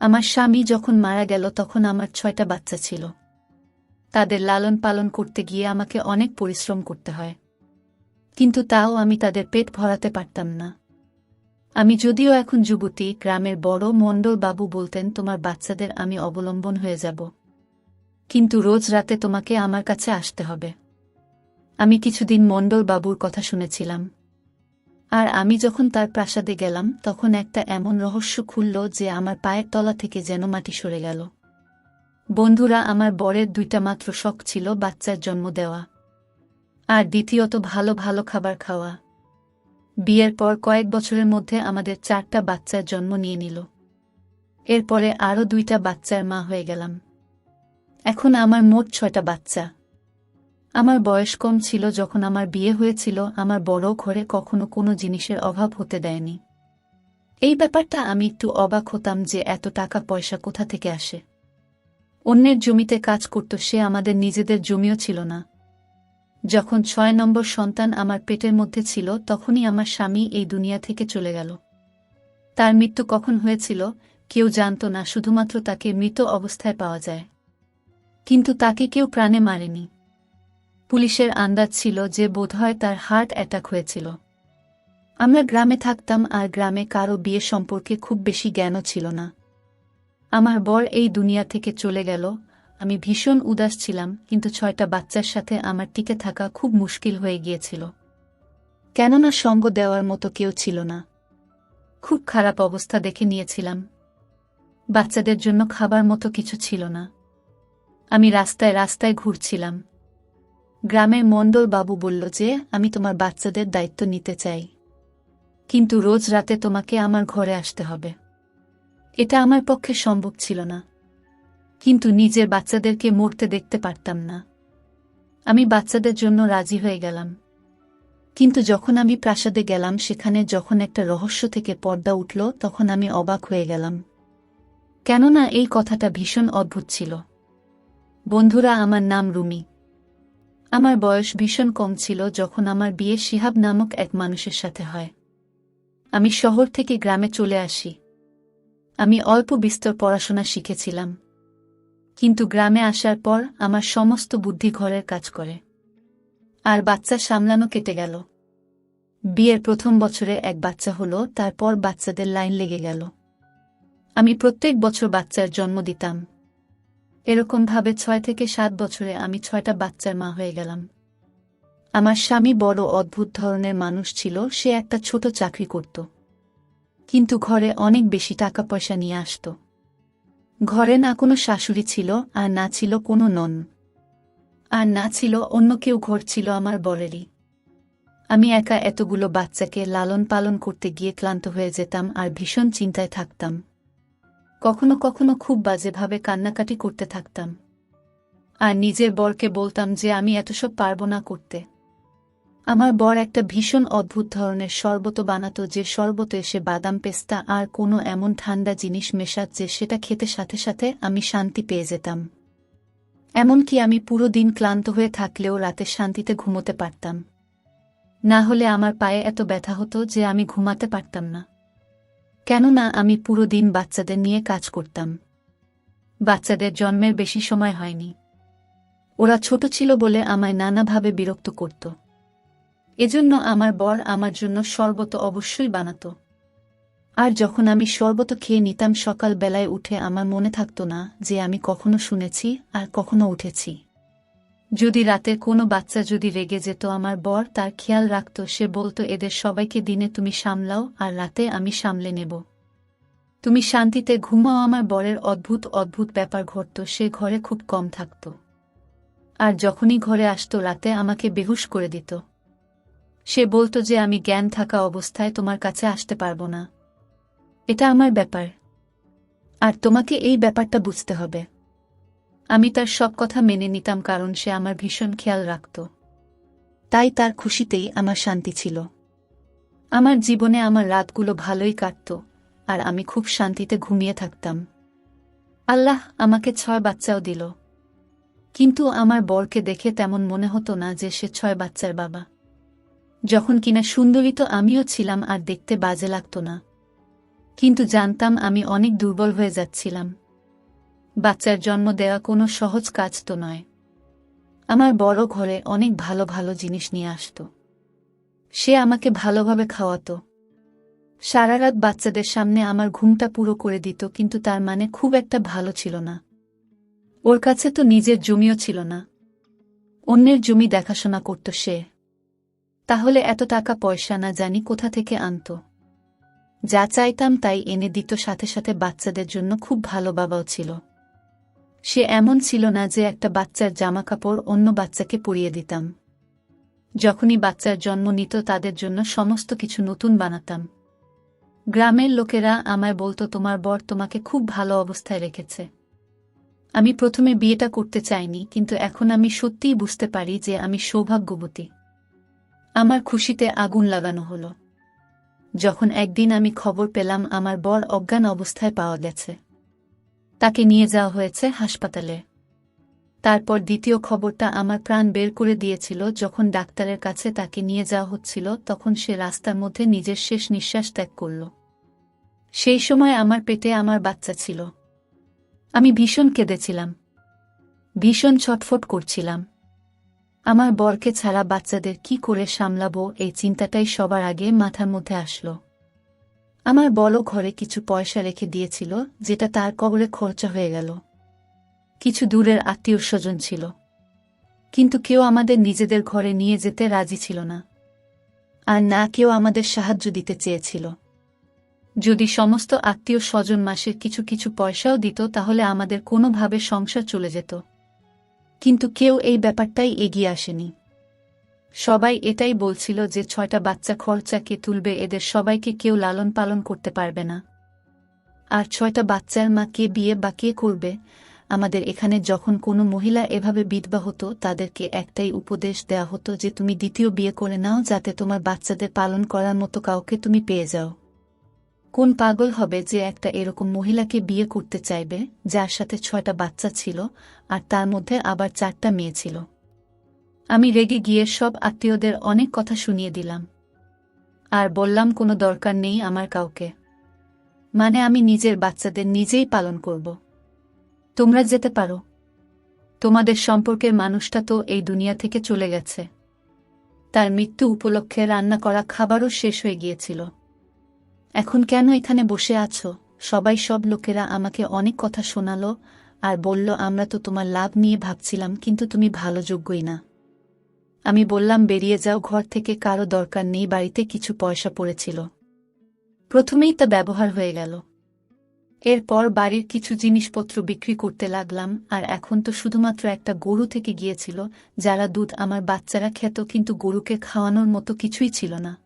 আমার স্বামী যখন মারা গেল তখন আমার ছয়টা বাচ্চা ছিল। তাদের লালন পালন করতে গিয়ে আমাকে অনেক পরিশ্রম করতে হয়। কিন্তু তাও আমি তাদের পেট ভরাতে পারতাম না। আমি যদিও এখন যুবতী, গ্রামের বড় মণ্ডল বাবু বলতেন, তোমার বাচ্চাদের আমি অবলম্বন হয়ে যাব। কিন্তু রোজ রাতে তোমাকে আমার কাছে আসতে হবে। আমি কিছুদিন মণ্ডল বাবুর কথা শুনেছিলাম। আর আমি যখন তার প্রাসাদে গেলাম, তখন একটা এমন রহস্য খুলল যে আমার পায়ের তলা থেকে যেন মাটি সরে গেল। বন্ধুরা, আমার বরের দুইটা মাত্র শখ ছিল বাচ্চার জন্ম দেওয়া আর দ্বিতীয়ত ভালো ভালো খাবার খাওয়া। বিয়ের পর কয়েক বছরের মধ্যে আমাদের চারটা বাচ্চার জন্ম নিয়ে নিল। এরপরে আরও দুইটা বাচ্চার মা হয়ে গেলাম। এখন আমার মোট ছয়টা বাচ্চা। আমার বয়স কম ছিল যখন আমার বিয়ে হয়েছিল, আমার বড় ঘরে কখনো কোনো জিনিসের অভাব হতে দেয়নি। এই ব্যাপারটা আমি একটু অবাক হতাম যে এত টাকা পয়সা কোথা থেকে আসে। অন্যের জমিতে কাজ করত সে আমাদের নিজেদের জমিও ছিল না। যখন ছয় নম্বর সন্তান আমার পেটের মধ্যে ছিল, তখনই আমার স্বামী এই দুনিয়া থেকে চলে গেল। তার মৃত্যু কখন হয়েছিল, কেউ জানত না, শুধুমাত্র তাকে মৃত অবস্থায় পাওয়া যায়। কিন্তু তাকে কেউ প্রাণে মারেনি। পুলিশের আন্দাজ ছিল যে বোধহয় তার হার্ট অ্যাটাক হয়েছিল। আমরা গ্রামে থাকতাম আর গ্রামে কারও বিয়ে সম্পর্কে খুব বেশি জ্ঞানও ছিল না। আমার বর এই দুনিয়া থেকে চলে গেল। আমি ভীষণ উদাস ছিলাম, কিন্তু ছয়টা বাচ্চার সাথে আমার টিকে থাকা খুব মুশকিল হয়ে গিয়েছিল। কেননা সঙ্গ দেওয়ার মতো কেউ ছিল না। খুব খারাপ অবস্থা দেখে নিয়েছিলাম। বাচ্চাদের জন্য খাবার মতো কিছু ছিল না। আমি রাস্তায় রাস্তায় ঘুরছিলাম। গ্রামের মণ্ডল বাবু বলল যে, আমি তোমার বাচ্চাদের দায়িত্ব নিতে চাই। কিন্তু রোজ রাতে তোমাকে আমার ঘরে আসতে হবে। এটা আমার পক্ষে সম্ভব ছিল না। কিন্তু নিজের বাচ্চাদেরকে মরতে দেখতে পারতাম না। আমি বাচ্চাদের জন্য রাজি হয়ে গেলাম। কিন্তু যখন আমি প্রাসাদে গেলাম, সেখানে যখন একটা রহস্য থেকে পর্দা উঠল, তখন আমি অবাক হয়ে গেলাম। কেননা এই কথাটা ভীষণ অদ্ভুত ছিল। বন্ধুরা, আমার নাম রুমি। আমার বয়স ভীষণ কম ছিল যখন আমার বিয়ে শিহাব নামক এক মানুষের সাথে হয়। আমি শহর থেকে গ্রামে চলে আসি। আমি অল্প বিস্তর পড়াশোনা শিখেছিলাম। কিন্তু গ্রামে আসার পর আমার সমস্ত বুদ্ধি ঘরের কাজ করে। আর বাচ্চা সামলানো কেটে গেল। বিয়ের প্রথম বছরে এক বাচ্চা হলো, তারপর বাচ্চাদের লাইন লেগে গেল। আমি প্রত্যেক বছর বাচ্চার জন্ম দিতাম। এরকমভাবে ছয় থেকে সাত বছরে আমি ছয়টা বাচ্চার মা হয়ে গেলাম। আমার স্বামী বড় অদ্ভুত ধরনের মানুষ ছিল, সে একটা ছোট চাকরি করত। কিন্তু ঘরে অনেক বেশি টাকা পয়সা নিয়ে আসত। ঘরে না কোনো শাশুড়ি ছিল, আর না ছিল কোনো নন। আর না ছিল অন্য কেউ ঘর ছিল আমার বরেরই। আমি একা এতগুলো বাচ্চাকে লালন পালন করতে গিয়ে ক্লান্ত হয়ে যেতাম আর ভীষণ চিন্তায় থাকতাম। কখনো কখনো খুব বাজেভাবে কান্নাকাটি করতে থাকতাম। আর নিজের বরকে বলতাম যে আমি এত সব পারব না করতে। আমার বর একটা ভীষণ অদ্ভুত ধরনের শরবত বানাত যে শরবত এসে বাদাম, পেস্তা আর কোনো এমন ঠান্ডা জিনিস মেশাত যে সেটা খেতে সাথে সাথে আমি শান্তি পেয়ে যেতাম। এমনকি আমি পুরো দিন ক্লান্ত হয়ে থাকলেও রাতে শান্তিতে ঘুমোতে পারতাম। না হলে আমার পায়ে এত ব্যথা হতো যে আমি ঘুমাতে পারতাম না। কেননা আমি পুরো দিন বাচ্চাদের নিয়ে কাজ করতাম। বাচ্চাদের জন্মের বেশি সময় হয়নি। ওরা ছোট ছিল বলে আমায় নানাভাবে বিরক্ত করত। এজন্য আমার বর আমার জন্য শরবত অবশ্যই বানাত। আর যখন আমি শরবত খেয়ে নিতাম সকাল বেলায় উঠে আমার মনে থাকত না যে আমি কখনো শুনেছি আর কখনো উঠেছি। যদি রাতের কোনো বাচ্চা যদি রেগে যেত আমার বর তার খেয়াল রাখত, সে বলতো, এদের সবাইকে দিনে তুমি সামলাও আর রাতে আমি সামলে নেব। তুমি শান্তিতে ঘুমাও। আমার বরের অদ্ভুত অদ্ভুত ব্যাপার ঘটত, সে ঘরে খুব কম থাকত। আর যখনই ঘরে আসতো, রাতে আমাকে বেহুশ করে দিত। সে বলতো যে, আমি জ্ঞান থাকা অবস্থায় তোমার কাছে আসতে পারব না। এটা আমার ব্যাপার। আর তোমাকে এই ব্যাপারটা বুঝতে হবে। আমি তার সব কথা মেনে নিতাম কারণ সে আমার ভীষণ খেয়াল রাখত। তাই তার খুশিতেই আমার শান্তি ছিল। আমার জীবনে আমার রাতগুলো ভালোই কাটত, আর আমি খুব শান্তিতে ঘুমিয়ে থাকতাম। আল্লাহ আমাকে ছয় বাচ্চাও দিল। কিন্তু আমার বরকে দেখে তেমন মনে হতো না যে সে ছয় বাচ্চার বাবা। যখন কিনা সুন্দরী তো আমিও ছিলাম আর দেখতে বাজে লাগত না। কিন্তু জানতাম আমি অনেক দুর্বল হয়ে যাচ্ছিলাম। বাচ্চার জন্ম দেওয়া কোনো সহজ কাজ তো নয়। আমার বড় ঘরে অনেক ভালো ভালো জিনিস নিয়ে আসত। সে আমাকে ভালোভাবে খাওয়াতো। সারা রাত বাচ্চাদের সামনে আমার ঘুমটা পুরো করে দিত, কিন্তু তার মানে খুব একটা ভালো ছিল না। ওর কাছে তো নিজের জমিও ছিল না। অন্যের জমি দেখাশোনা করত সে। তাহলে এত টাকা পয়সা না জানি কোথা থেকে আনত। যা চাইতাম তাই এনে দিত, সাথে সাথে বাচ্চাদের জন্য খুব ভালো বাবাও ছিল। সে এমন ছিল না যে একটা বাচ্চার জামাকাপড় অন্য বাচ্চাকে পরিয়ে দিতাম। যখনই বাচ্চার জন্ম নিত তাদের জন্য সমস্ত কিছু নতুন বানাতাম। গ্রামের লোকেরা আমায় বলতো, তোমার বর তোমাকে খুব ভালো অবস্থায় রেখেছে। আমি প্রথমে বিয়েটা করতে চাইনি, কিন্তু এখন আমি সত্যিই বুঝতে পারি যে আমি সৌভাগ্যবতী। আমার খুশিতে আগুন লাগানো হলো। যখন একদিন আমি খবর পেলাম, আমার বর অজ্ঞান অবস্থায় পাওয়া গেছে। তাকে নিয়ে যাওয়া হয়েছে হাসপাতালে। তারপর দ্বিতীয় খবরটা আমার প্রাণ বের করে দিয়েছিল, যখন ডাক্তারের কাছে তাকে নিয়ে যাওয়া হচ্ছিল, তখন সে রাস্তার মধ্যে নিজের শেষ নিঃশ্বাস ত্যাগ করল। সেই সময় আমার পেটে আমার বাচ্চা ছিল। আমি ভীষণ কেঁদেছিলাম। ভীষণ ছটফট করছিলাম। আমার বরকে ছাড়া বাচ্চাদের কি করে সামলাবো, এই চিন্তাটাই সবার আগে মাথার মধ্যে আসলো। আমার বড় ঘরে কিছু পয়সা রেখে দিয়েছিল, যেটা তার কবরে খরচা হয়ে গেল। কিছু দূরের আত্মীয় স্বজন ছিল। কিন্তু কেউ আমাদের নিজেদের ঘরে নিয়ে যেতে রাজি ছিল না। আর না কেউ আমাদের সাহায্য দিতে চেয়েছিল। যদি সমস্ত আত্মীয় স্বজন মাসের কিছু কিছু পয়সাও দিত, তাহলে আমাদের কোনোভাবে সংসার চলে যেত। কিন্তু কেউ এই ব্যাপারটাই এগিয়ে আসেনি। সবাই এটাই বলছিল যে ছয়টা বাচ্চা খরচা কে তুলবে এদের সবাইকে কেউ লালন পালন করতে পারবে না। আর ছয়টা বাচ্চার মা কে বিয়ে বা কে করবে? আমাদের এখানে যখন কোনো মহিলা এভাবে বিধবা হতো, তাদেরকে একটাই উপদেশ দেয়া হতো যে তুমি দ্বিতীয় বিয়ে করে নাও যাতে তোমার বাচ্চাদের পালন করার মতো কাউকে তুমি পেয়ে যাও। কোন পাগল হবে যে একটা এরকম মহিলাকে বিয়ে করতে চাইবে, যার সাথে ছয়টা বাচ্চা ছিল, আর তার মধ্যে আবার চারটা মেয়ে ছিল? আমি রেগে গিয়ে সব আত্মীয়দের অনেক কথা শুনিয়ে দিলাম। আর বললাম, কোনো দরকার নেই আমার কাউকে। মানে আমি নিজের বাচ্চাদের নিজেই পালন করব। তোমরা যেতে পারো। তোমাদের সম্পর্কের মানুষটা তো এই দুনিয়া থেকে চলে গেছে। তার মৃত্যু উপলক্ষে রান্না করা খাবারও শেষ হয়ে গিয়েছিল। এখন কেন এখানে বসে আছো? সবাই সব লোকেরা আমাকে অনেক কথা শোনালো আর বলল, আমরা তো তোমার লাভ নিয়ে ভাবছিলাম, কিন্তু তুমি ভালো যোগ্যই না। আমি বললাম, বেরিয়ে যাও, ঘর থেকে কারও দরকার নেই, বাড়িতে কিছু পয়সা পড়েছিল। প্রথমেই তা ব্যবহার হয়ে গেল। এরপর বাড়ির কিছু জিনিসপত্র বিক্রি করতে লাগলাম, আর এখন তো শুধুমাত্র একটা গরু থেকে গিয়েছিল, যারা দুধ আমার বাচ্চারা খেত, কিন্তু গরুকে খাওয়ানোর মতো কিছুই ছিল না।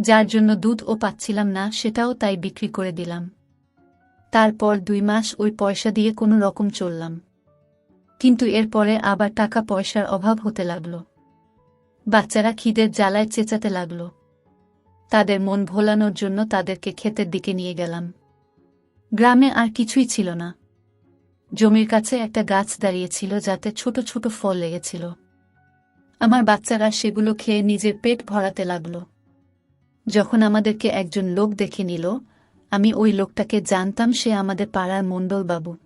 যার জন্য দুধ ও পাচ্ছিলাম না, সেটাও তাই বিক্রি করে দিলাম। তারপর দুই মাস ওই পয়সা দিয়ে কোনো রকম চললাম। কিন্তু এরপরে আবার টাকা পয়সার অভাব হতে লাগল। বাচ্চারা খিদের জ্বালায় চেঁচাতে লাগল। তাদের মন ভোলানোর জন্য তাদেরকে ক্ষেতের দিকে নিয়ে গেলাম। গ্রামে আর কিছুই ছিল না। জমির কাছে একটা গাছ দাঁড়িয়েছিল যাতে ছোট ছোট ফল লেগেছিল। আমার বাচ্চারা সেগুলো খেয়ে নিজের পেট ভরাতে লাগল। যখন আমাদেরকে একজন লোক দেখে নিল, আমি ওই লোকটাকে জানতাম সে আমাদের পাড়ার মণ্ডলবাবু।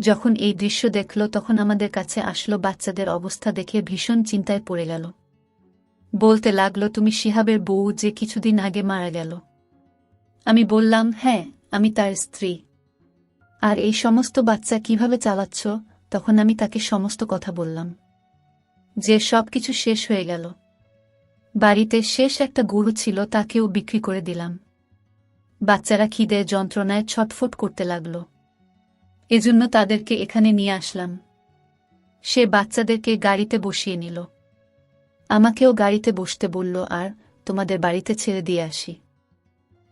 যখন এই দৃশ্য দেখল, তখন আমাদের কাছে আসলো বাচ্চাদের অবস্থা দেখে ভীষণ চিন্তায় পড়ে গেল। বলতে লাগল, তুমি শিহাবের বউ যে কিছুদিন আগে মারা গেল। আমি বললাম হ্যাঁ আমি তার স্ত্রী। আর এই সমস্ত বাচ্চা কীভাবে চালাচ্ছ? তখন আমি তাকে সমস্ত কথা বললাম। যে সব কিছু শেষ হয়ে গেল। বাড়িতে শেষ একটা গরু ছিল, তাকেও বিক্রি করে দিলাম। বাচ্চারা খিদে যন্ত্রণায় ছটফট করতে লাগল। এজন্য তাদেরকে এখানে নিয়ে আসলাম। সে বাচ্চাদেরকে গাড়িতে বসিয়ে নিল। আমাকেও গাড়িতে বসতে বলল, আর তোমাদের বাড়িতে ছেড়ে দিয়ে আসি।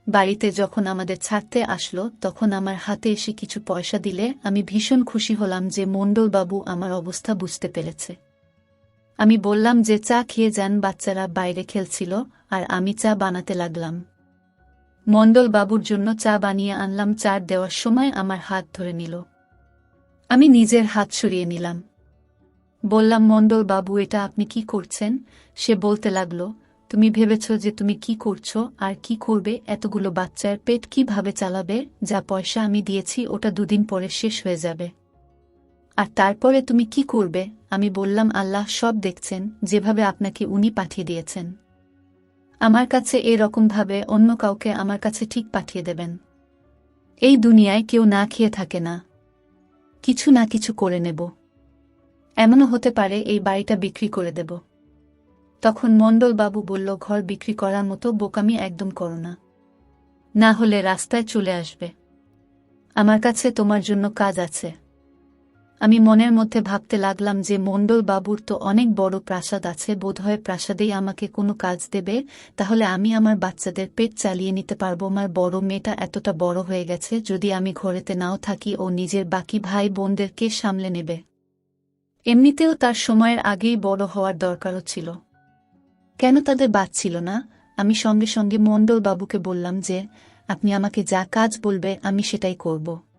বাড়িতে যখন আমাদের ছাড়তে আসলো, তখন আমার হাতে এসে কিছু পয়সা দিলে আমি ভীষণ খুশি হলাম যে মণ্ডলবাবু আমার অবস্থা বুঝতে পেরেছে। আমি বললাম যে চা খেয়ে যান, বাচ্চারা বাইরে খেলছিল, আর আমি চা বানাতে লাগলাম। মণ্ডল বাবুর জন্য চা বানিয়ে আনলাম, চার দেওয়ার সময় আমার হাত ধরে নিল। আমি নিজের হাত সরিয়ে নিলাম। বললাম মণ্ডল বাবু এটা আপনি কি করছেন? সে বলতে লাগল, তুমি ভেবেছ যে তুমি কি করছ, আর কি করবে? এতগুলো বাচ্চার পেট কীভাবে চালাবে? যা পয়সা আমি দিয়েছি, ওটা দুদিন পরে শেষ হয়ে যাবে। আর তারপরে তুমি কি করবে? আমি বললাম, আল্লাহ সব দেখছেন, যেভাবে আপনাকে উনি পাঠিয়ে দিয়েছেন। আমার কাছে এরকমভাবে অন্য কাউকে আমার কাছে ঠিক পাঠিয়ে দেবেন। এই দুনিয়ায় কেউ না খেয়ে থাকে না। কিছু না কিছু করে নেব। এমনও হতে পারে এই বাড়িটা বিক্রি করে দেব। তখন মণ্ডলবাবু বলল, ঘর বিক্রি করার মতো বোকামি একদম করো না। না হলে রাস্তায় চলে আসবে। আমার কাছে তোমার জন্য কাজ আছে। আমি মনের মধ্যে ভাবতে লাগলাম যে মণ্ডল বাবুর তো অনেক বড় প্রাসাদ আছে, বোধহয় প্রাসাদেই আমাকে কোনো কাজ দেবে, তাহলে আমি আমার বাচ্চাদের পেট চালিয়ে নিতে পারব। আমার বড় মেয়েটা এতটা বড় হয়ে গেছে, যদি আমি ঘরেতে নাও থাকি, ও নিজের বাকি ভাই বোনদেরকে সামলে নেবে। এমনিতেও তার সময়ের আগেই বড় হওয়ার দরকারও ছিল। কেন তাদের বাচ্ছিল না? আমি সঙ্গে সঙ্গে মণ্ডল বাবুকে বললাম যে, আপনি আমাকে যা কাজ বলবে, আমি সেটাই করব।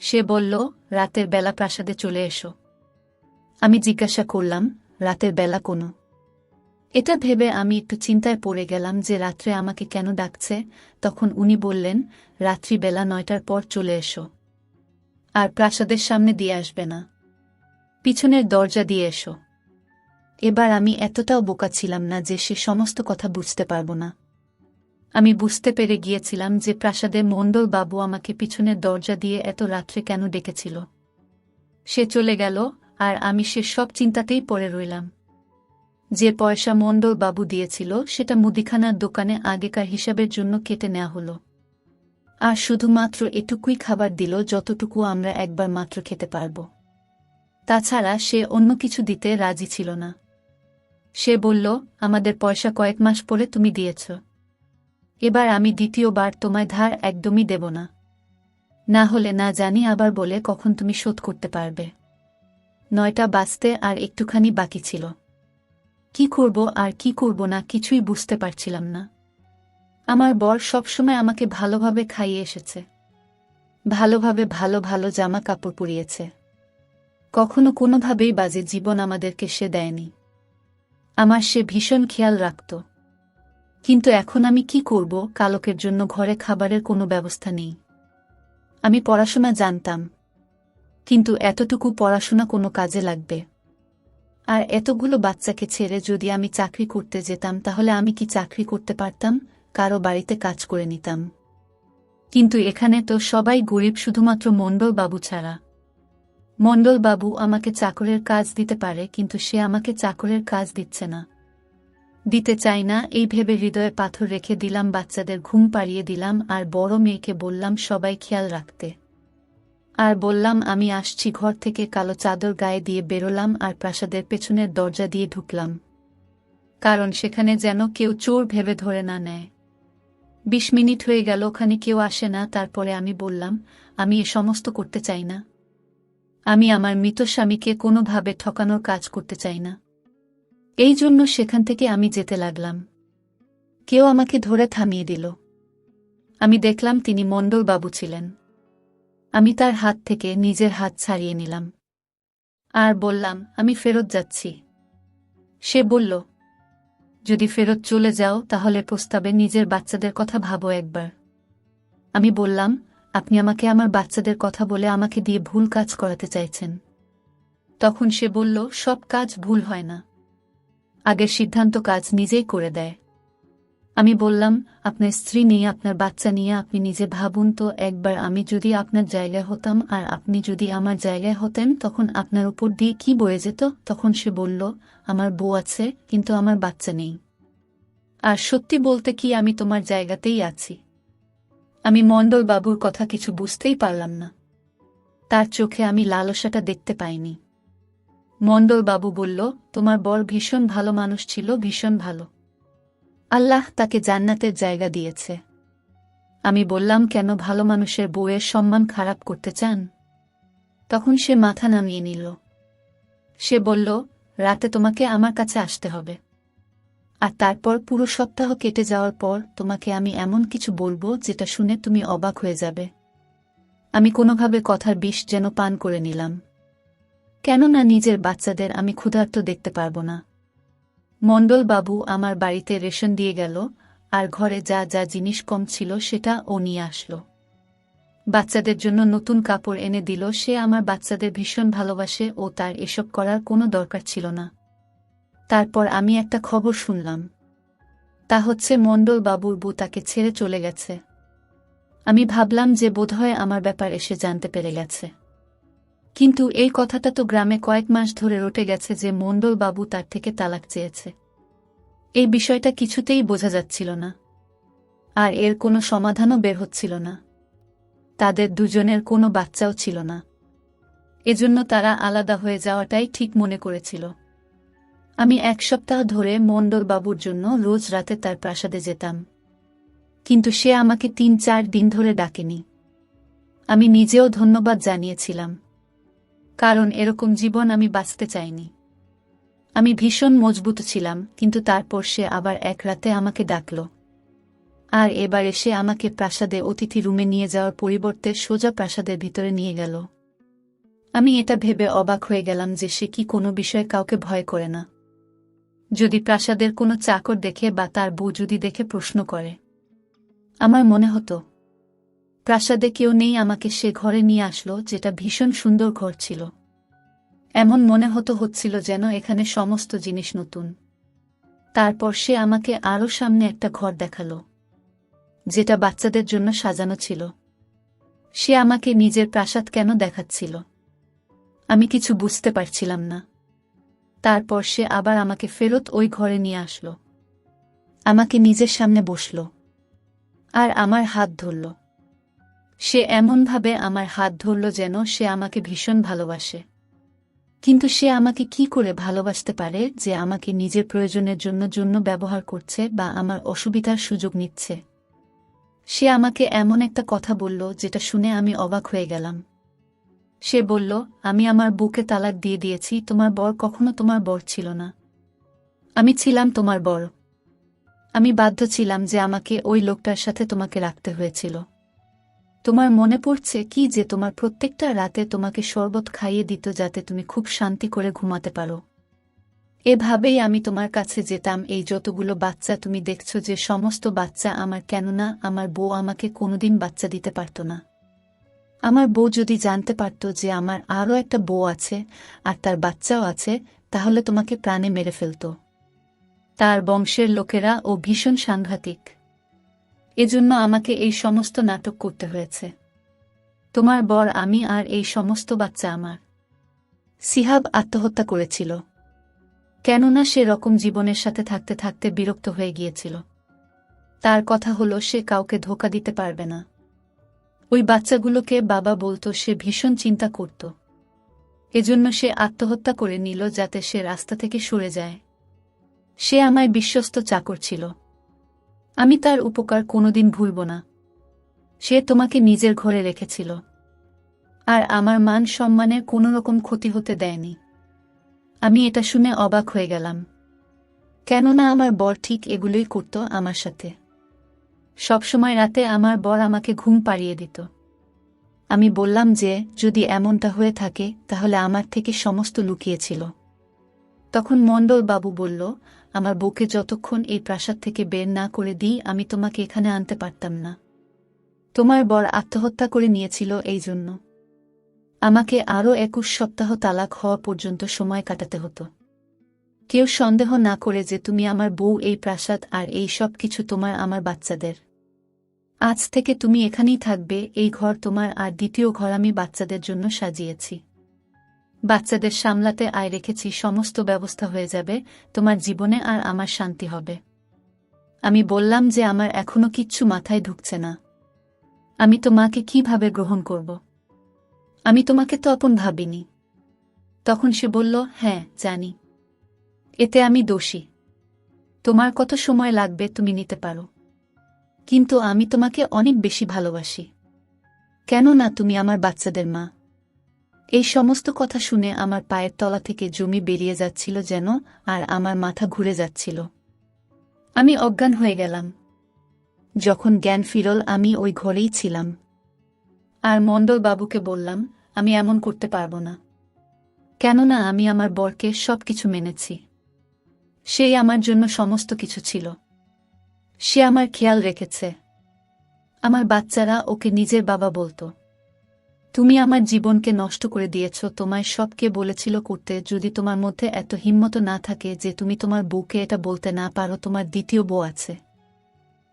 সে বলল, রাতের বেলা প্রাসাদে চলে এসো। আমি জিজ্ঞাসা করলাম, রাতের বেলা কোনো? এটা ভেবে আমি একটু চিন্তায় পড়ে গেলাম যে রাত্রে আমাকে কেন ডাকছে। তখন উনি বললেন রাত্রিবেলা নয়টার পর চলে এসো। আর প্রাসাদের সামনে দিয়ে আসবে না। পিছনের দরজা দিয়ে এসো। এবার আমি এতটাও বোকা ছিলাম না যে সে সমস্ত কথা বুঝতে পারব না। আমি বুঝতে পেরে গিয়েছিলাম যে প্রাসাদের মণ্ডল বাবু আমাকে পিছনের দরজা দিয়ে এত রাত্রে কেন ডেকেছিল। সে চলে গেল, আর আমি সে সব চিন্তাতেই পড়ে রইলাম। যে পয়সা মণ্ডল বাবু দিয়েছিল, সেটা মুদিখানার দোকানে আগেকার হিসাবের জন্য কেটে নেওয়া হলো। আর শুধুমাত্র এটুকুই খাবার দিল যতটুকু আমরা একবার মাত্র খেতে পারব। তাছাড়া সে অন্য কিছু দিতে রাজি ছিল না। সে বলল, আমাদের পয়সা কয়েক মাস পরে তুমি দিয়েছ। এবার আমি দ্বিতীয়বার তোমায় ধার একদমই দেব না। না হলে না জানি আবার বলে কখন তুমি শোধ করতে পারবে। নয়টা বাঁচতে আর একটুখানি বাকি ছিল। কি করব আর কি করব না কিছুই বুঝতে পারছিলাম না। আমার বর সবসময় আমাকে ভালোভাবে খাইয়ে এসেছে। ভালোভাবে ভালো ভালো জামা কাপড় পরিয়েছে। কখনো কোনোভাবেই বাজে জীবন আমাদেরকে সে দেয়নি। আমার সে ভীষণ খেয়াল রাখত। কিন্তু এখন আমি কি করব, কালকের জন্য ঘরে খাবারের কোনো ব্যবস্থা নেই। আমি পড়াশোনা জানতাম। কিন্তু এতটুকু পড়াশোনা কোনো কাজে লাগবে। আর এতগুলো বাচ্চাকে ছেড়ে যদি আমি চাকরি করতে যেতাম, তাহলে আমি কি চাকরি করতে পারতাম, কারও বাড়িতে কাজ করে নিতাম। কিন্তু এখানে তো সবাই গরিব, শুধুমাত্র মণ্ডলবাবু ছাড়া। মণ্ডলবাবু আমাকে চাকরের কাজ দিতে পারে, কিন্তু সে আমাকে চাকরের কাজ দিচ্ছে না। দিতে চাই না, এই ভেবে হৃদয়ে পাথর রেখে দিলাম, বাচ্চাদের ঘুম পাড়িয়ে দিলাম, আর বড় মেয়েকে বললাম, সবাই খেয়াল রাখতে। আর বললাম, আমি আসছি ঘর থেকে কালো চাদর গায়ে দিয়ে বেরোলাম, আর প্রাসাদের পেছনের দরজা দিয়ে ঢুকলাম। কারণ সেখানে যেন কেউ চোর ভেবে ধরে না নেয়। বিশ মিনিট হয়ে গেল, ওখানে কেউ আসে না, তারপরে আমি বললাম, আমি এ সমস্ত করতে চাই না। আমি আমার মৃত স্বামীকে কোনোভাবে ঠকানোর কাজ করতে চাই না। এই জন্য সেখান থেকে আমি যেতে লাগলাম। কেউ আমাকে ধরে থামিয়ে দিল। আমি দেখলাম তিনি মণ্ডলবাবু ছিলেন। আমি তার হাত থেকে নিজের হাত ছাড়িয়ে নিলাম। আর বললাম, আমি ফেরত যাচ্ছি। সে বলল, যদি ফেরত চলে যাও, তাহলে প্রস্তাবে নিজের বাচ্চাদের কথা ভাবো একবার। আমি বললাম, আপনি আমাকে আমার বাচ্চাদের কথা বলে আমাকে দিয়ে ভুল কাজ করাতে চাইছেন। তখন সে বলল, সব কাজ ভুল হয় না। আগের সিদ্ধান্ত কাজ নিজেই করে দেয়। আমি বললাম, আপনার স্ত্রী নিয়ে, আপনার বাচ্চা নিয়ে আপনি নিজে ভাবুন তো, একবার আমি যদি আপনার জায়গায় হতাম আর আপনি যদি আমার জায়গায় হতেন, তখন আপনার উপর দিয়ে কি বয়ে যেত? তখন সে বলল, আমার বউ আছে, কিন্তু আমার বাচ্চা নেই। আর সত্যি বলতে কি আমি তোমার জায়গাতেই আছি? আমি মণ্ডল বাবুর কথা কিছু বুঝতেই পারলাম না। তার চোখে আমি লালসাটা দেখতে পাইনি। মণ্ডল বাবু বলল, তোমার বর ভীষণ ভালো মানুষ ছিল, ভীষণ ভালো। আল্লাহ তাকে জান্নাতের জায়গা দিয়েছে। আমি বললাম, কেন ভালো মানুষের বউয়ের সম্মান খারাপ করতে চান? তখন সে মাথা নামিয়ে নিল। সে বলল, রাতে তোমাকে আমার কাছে আসতে হবে। আর তারপর পুরো সপ্তাহ কেটে যাওয়ার পর তোমাকে আমি এমন কিছু বলব যেটা শুনে তুমি অবাক হয়ে যাবে। আমি কোনোভাবে কথার বিষ যেন পান করে নিলাম। কেননা নিজের বাচ্চাদের আমি ক্ষুধার্ত দেখতে পারব না। মণ্ডলবাবু আমার বাড়িতে রেশন দিয়ে গেল, আর ঘরে যা যা জিনিস কম ছিল সেটা ও নিয়ে আসলো। বাচ্চাদের জন্য নতুন কাপড় এনে দিল, সে আমার বাচ্চাদের ভীষণ ভালোবাসে ও তার এসব করার কোনো দরকার ছিল না। তারপর আমি একটা খবর শুনলাম। তা হচ্ছে মণ্ডলবাবুর বউ তাকে ছেড়ে চলে গেছে। আমি ভাবলাম যে বোধহয় আমার ব্যাপার এসে জানতে পেরে গেছে। কিন্তু এই কথাটা তো গ্রামে কয়েক মাস ধরে রটে গেছে যে মণ্ডলবাবু তার থেকে তালাক চেয়েছে। এই বিষয়টা কিছুতেই বোঝা যাচ্ছিল না। আর এর কোনো সমাধানও বের হচ্ছিল না। তাদের দুজনের কোনো বাচ্চাও ছিল না। এজন্য তারা আলাদা হয়ে যাওয়াটাই ঠিক মনে করেছিল। আমি এক সপ্তাহ ধরে মণ্ডলবাবুর জন্য রোজ রাতে তার প্রাসাদে যেতাম। কিন্তু সে আমাকে তিন চার দিন ধরে ডাকেনি। আমি নিজেও ধন্যবাদ জানিয়েছিলাম। কারণ এরকম জীবন আমি বাঁচতে চাইনি। আমি ভীষণ মজবুত ছিলাম, কিন্তু তারপর সে আবার এক রাতে আমাকে ডাকল। আর এবার এসে আমাকে প্রাসাদে অতিথি রুমে নিয়ে যাওয়ার পরিবর্তে সোজা প্রাসাদের ভিতরে নিয়ে গেল। আমি এটা ভেবে অবাক হয়ে গেলাম যে সে কি কোনো বিষয়ে কাউকে ভয় করে না। যদি প্রাসাদের কোনো চাকর দেখে বা তার বউ যদি দেখে প্রশ্ন করে। আমার মনে হতো প্রাসাদে কেউ নেই আমাকে সে ঘরে নিয়ে আসলো, যেটা ভীষণ সুন্দর ঘর ছিল। এমন মনে হতো হচ্ছিল যেন এখানে সমস্ত জিনিস নতুন। তারপর সে আমাকে আরও সামনে একটা ঘর দেখাল, যেটা বাচ্চাদের জন্য সাজানো ছিল। সে আমাকে নিজের প্রাসাদ কেন দেখাচ্ছিল? আমি কিছু বুঝতে পারছিলাম না। তারপর সে আবার আমাকে ফেরত ওই ঘরে নিয়ে আসলো। আমাকে নিজের সামনে বসল। আর আমার হাত ধরল। সে এমনভাবে আমার হাত ধরল যেন সে আমাকে ভীষণ ভালোবাসে। কিন্তু সে আমাকে কি করে ভালোবাসতে পারে যে আমাকে নিজের প্রয়োজনের জন্য জন্য ব্যবহার করছে বা আমার অসুবিধার সুযোগ নিচ্ছে? সে আমাকে এমন একটা কথা বলল যেটা শুনে আমি অবাক হয়ে গেলাম। সে বলল, আমি আমার বুকে তালাক দিয়ে দিয়েছি, তোমার বর কখনো তোমার বর ছিল না। আমি ছিলাম তোমার বর। আমি বাধ্য ছিলাম যে আমাকে ওই লোকটার সাথে তোমাকে রাখতে হয়েছিল। তোমার মনে পড়ছে কি যে তোমার প্রত্যেকটা রাতে তোমাকে শরবত খাইয়ে দিত যাতে তুমি খুব শান্তি করে ঘুমাতে পারো? এভাবেই আমি তোমার কাছে যেতাম, এই যতগুলো বাচ্চা তুমি দেখছ যে সমস্ত বাচ্চা আমার কেননা আমার বউ আমাকে কোনোদিন বাচ্চা দিতে পারত না। আমার বউ যদি জানতে পারত যে আমার আরও একটা বউ আছে আর তার বাচ্চাও আছে, তাহলে তোমাকে প্রাণে মেরে ফেলত। তার বংশের লোকেরা ও ভীষণ সাংঘাতিক। এজন্য আমাকে এই সমস্ত নাটক করতে হয়েছে। তোমার বর আমি আর এই সমস্ত বাচ্চা আমার। সিহাব আত্মহত্যা করেছিল। কেননা সে রকম জীবনের সাথে থাকতে থাকতে বিরক্ত হয়ে গিয়েছিল। তার কথা হলো, সে কাউকে ধোকা দিতে পারবে না। ওই বাচ্চাগুলোকে বাবা বলতো, সে ভীষণ চিন্তা করত। এজন্য সে আত্মহত্যা করে নিল যাতে সে রাস্তা থেকে সরে যায়। সে আমায় বিশ্বস্ত চাকর ছিল। আমি তার উপকার কোনোদিন ভুলব না। সে তোমাকে নিজের ঘরে রেখেছিল। আর আমার মান সম্মানের কোনো রকম ক্ষতি হতে দেয়নি। আমি এটা শুনে অবাক হয়ে গেলাম। কেননা আমার বর ঠিক এগুলোই করত আমার সাথে। সবসময় রাতে আমার বর আমাকে ঘুম পাড়িয়ে দিত। আমি বললাম যে, যদি এমনটা হয়ে থাকে, তাহলে আমার থেকে সমস্ত লুকিয়েছিল। তখন মণ্ডল বাবু বলল আমার বউকে যতক্ষণ এই প্রাসাদ থেকে বের না করে দিই, আমি তোমাকে এখানে আনতে পারতাম না। তোমার বর আত্মহত্যা করে নিয়েছিল এই জন্য। আমাকে আরও একুশ সপ্তাহ তালাক হওয়া পর্যন্ত সময় কাটাতে হতো। কেউ সন্দেহ না করে যে তুমি আমার বউ, এই প্রাসাদ আর এই সব কিছু তোমার আমার বাচ্চাদের। আজ থেকে তুমি এখানেই থাকবে, এই ঘর তোমার আর দ্বিতীয় ঘর আমি বাচ্চাদের জন্য সাজিয়েছি। বাচ্চাদের সামলাতে আয় রেখেছি, সমস্ত ব্যবস্থা হয়ে যাবে, তোমার জীবনে আর আমার শান্তি হবে। আমি বললাম যে আমার এখনও কিচ্ছু মাথায় ঢুকছে না। আমি তোমাকে কীভাবে গ্রহণ করব? আমি তোমাকে তো আপন ভাবিনি। তখন সে বলল হ্যাঁ জানি। এতে আমি দোষী। তোমার কত সময় লাগবে তুমি নিতে পারো। কিন্তু আমি তোমাকে অনেক বেশি ভালোবাসি। কেন না তুমি আমার বাচ্চাদের মা। এই সমস্ত কথা শুনে আমার পায়ের তলা থেকে জমি বেরিয়ে যাচ্ছিল যেন আর আমার মাথা ঘুরে যাচ্ছিল। আমি অজ্ঞান হয়ে গেলাম। যখন জ্ঞান ফিরল, আমি ওই ঘরেই ছিলাম। আর মণ্ডলবাবুকে বললাম, আমি এমন করতে পারব না। কেননা আমি আমার বরকে সব কিছু মেনেছি। সেই আমার জন্য সমস্ত কিছু ছিল। সে আমার খেয়াল রেখেছে। আমার বাচ্চারা ওকে নিজের বাবা বলতো। তুমি আমার জীবনকে নষ্ট করে দিয়েছ, তোমায় সবকে বলেছিল করতে, যদি তোমার মধ্যে এত হিম্মত না থাকে যে তুমি তোমার বউকে এটা বলতে না পারো, তোমার দ্বিতীয় বউ আছে।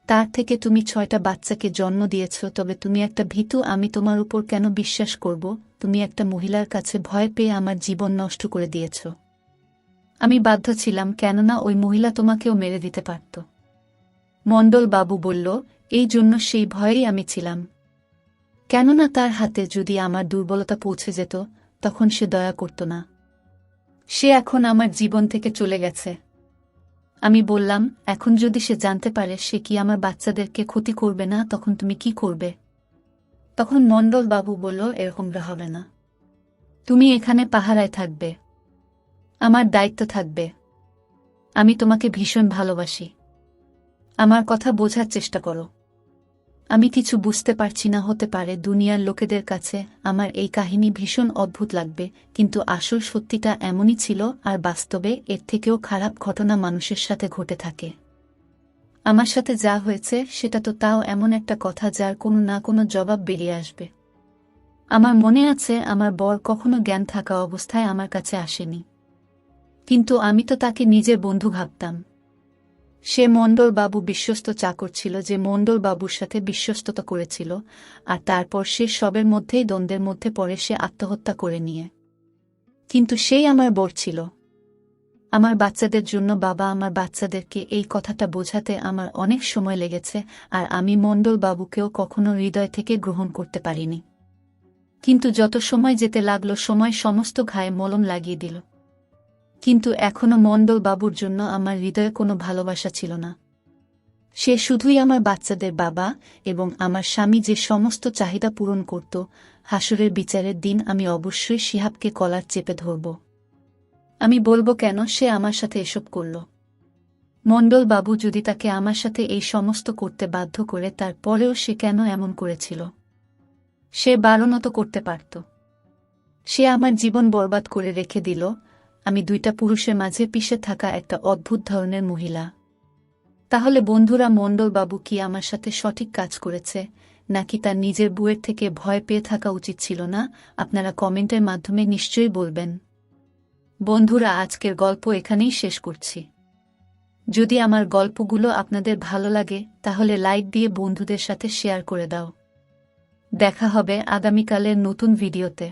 তার থেকে তুমি ছয়টা বাচ্চাকে জন্ম দিয়েছ, তবে তুমি একটা ভীতু, আমি তোমার উপর কেন বিশ্বাস করব? তুমি একটা মহিলার কাছে ভয় পেয়ে আমার জীবন নষ্ট করে দিয়েছ। আমি বাধ্য ছিলাম, কেননা ওই মহিলা তোমাকেও মেরে দিতে পারত। মণ্ডল বাবু বলল, এই জন্য সেই ভয়েই আমি ছিলাম। কেননা তার হাতে যদি আমার দুর্বলতা পৌঁছে যেত, তখন সে দয়া করত না। সে এখন আমার জীবন থেকে চলে গেছে। আমি বললাম, এখন যদি সে জানতে পারে সে কি আমার বাচ্চাদেরকে ক্ষতি করবে না, তখন তুমি কি করবে? তখন মণ্ডল বাবু বলল, এরকমটা হবে না। তুমি এখানে পাহারায় থাকবে। আমার দায়িত্ব থাকবে। আমি তোমাকে ভীষণ ভালোবাসি। আমার কথা বোঝার চেষ্টা করো। আমি কিছু বুঝতে পারছি না হতে পারে দুনিয়ার লোকেদের কাছে আমার এই কাহিনী ভীষণ অদ্ভুত লাগবে, কিন্তু আসল সত্যিটা এমনই ছিল আর বাস্তবে এর থেকেও খারাপ ঘটনা মানুষের সাথে ঘটে থাকে। আমার সাথে যা হয়েছে সেটা তো তাও এমন একটা কথা যার কোনো না কোনো জবাব বেরিয়ে আসবে। আমার মনে আছে আমার বর কখনো জ্ঞান থাকা অবস্থায় আমার কাছে আসেনি। কিন্তু আমি তো তাকে নিজের বন্ধু ভাবতাম। সে মণ্ডলবাবু বিশ্বস্ত চাকর ছিল যে মণ্ডলবাবুর সাথে বিশ্বস্ততা করেছিল, আর তারপর সে সবের মধ্যেই দ্বন্দ্বের মধ্যে পড়ে সে আত্মহত্যা করে নিয়ে। কিন্তু সেই আমার বর ছিল। আমার বাচ্চাদের জন্য বাবা আমার বাচ্চাদেরকে এই কথাটা বোঝাতে আমার অনেক সময় লেগেছে, আর আমি মণ্ডলবাবুকেও কখনো হৃদয় থেকে গ্রহণ করতে পারিনি। কিন্তু যত সময় যেতে লাগল, সময় সমস্ত ঘায়ে মলম লাগিয়ে দিল। কিন্তু এখনও মণ্ডল বাবুর জন্য আমার হৃদয়ে কোনো ভালোবাসা ছিল না। সে শুধুই আমার বাচ্চাদের বাবা এবং আমার স্বামী যে সমস্ত চাহিদা পূরণ করত, হাসুরের বিচারের দিন আমি অবশ্যই শিহাবকে কলার চেপে ধরব। আমি বলব কেন সে আমার সাথে এসব করল। মণ্ডল বাবু যদি তাকে আমার সাথে এই সমস্ত করতে বাধ্য করে, তারপরেও সে কেন এমন করেছিল? সে বারণত করতে পারত। সে আমার জীবন বরবাদ করে রেখে দিল আমি দুইটা পুরুষের মাঝে পিষে থাকা একটা অদ্ভুত ধরনের মহিলা। তাহলে বন্ধুরা, মণ্ডলবাবু কি আমার সাথে সঠিক কাজ করেছে? নাকি তার নিজের বুয়ের থেকে ভয় পেয়ে থাকা উচিত ছিল না? আপনারা কমেন্টের মাধ্যমে নিশ্চয়ই বলবেন। বন্ধুরা, আজকের গল্প এখানেই শেষ করছি। যদি আমার গল্পগুলো আপনাদের ভালো লাগে, তাহলে লাইক দিয়ে বন্ধুদের সাথে শেয়ার করে দাও। দেখা হবে আগামীকালের নতুন ভিডিওতে।